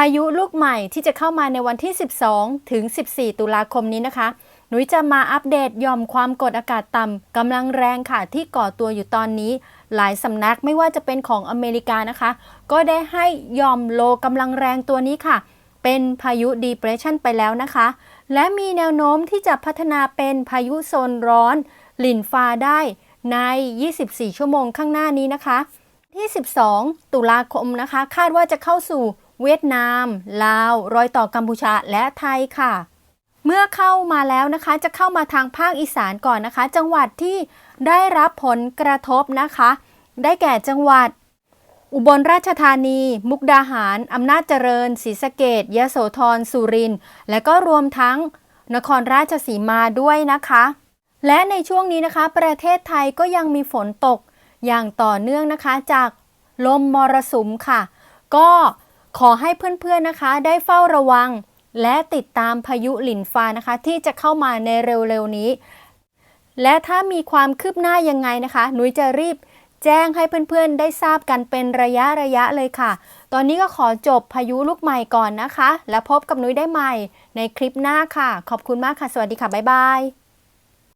พายุลูกใหม่ที่จะเข้ามาในวันที่ 12 ถึง 14 ตุลาคมนี้นะคะ หนุยจะมาอัปเดตย่อมความกดอากาศต่ำกำลังแรงค่ะที่ก่อตัวอยู่ตอนนี้ หลายสำนักไม่ว่าจะเป็นของอเมริกานะคะ ก็ได้ให้ย่อมโลกำลังแรงตัวนี้ค่ะ เป็นพายุ depression ไปแล้วนะคะ และมีแนวโน้มที่จะพัฒนาเป็นพายุโซนร้อน หลินฟ้าได้ใน 24 ชั่วโมงข้างหน้านี้นะคะ ที่ 12 ตุลาคมนะคะ คาดว่าจะเข้าสู่ เวียดนาม ลาว รอยต่อกัมพูชาและไทยค่ะ เมื่อเข้ามาแล้วนะคะ จะเข้ามาทางภาคอีสานก่อนนะคะ จังหวัดที่ได้รับผลกระทบนะคะ ได้แก่จังหวัด อุบลราชธานี มุกดาหาร อำนาจเจริญศรีสะเกดยโสธร สุรินทร์ และก็รวมทั้งนครราชสีมาด้วยนะคะ และในช่วงนี้นะคะ ประเทศไทยก็ยังมีฝนตกอย่างต่อเนื่องนะคะ จากลมมรสุมค่ะ ก็ ขอให้เพื่อนๆนะคะได้เฝ้าระวัง และติดตามพายุหลินฟ้านะคะ ที่จะเข้ามาในเร็วๆนี้ และถ้ามีความคืบหน้ายังไงนะคะหนุยจะรีบแจ้งให้เพื่อนๆ ได้ทราบกันเป็นระยะระยะเลยค่ะ ตอนนี้ก็ขอจบพายุลูกใหม่ก่อนนะคะ แล้วพบกับหนุยได้ใหม่ในคลิปหน้าค่ะ ขอบคุณมากค่ะ สวัสดีค่ะ บ๊ายบาย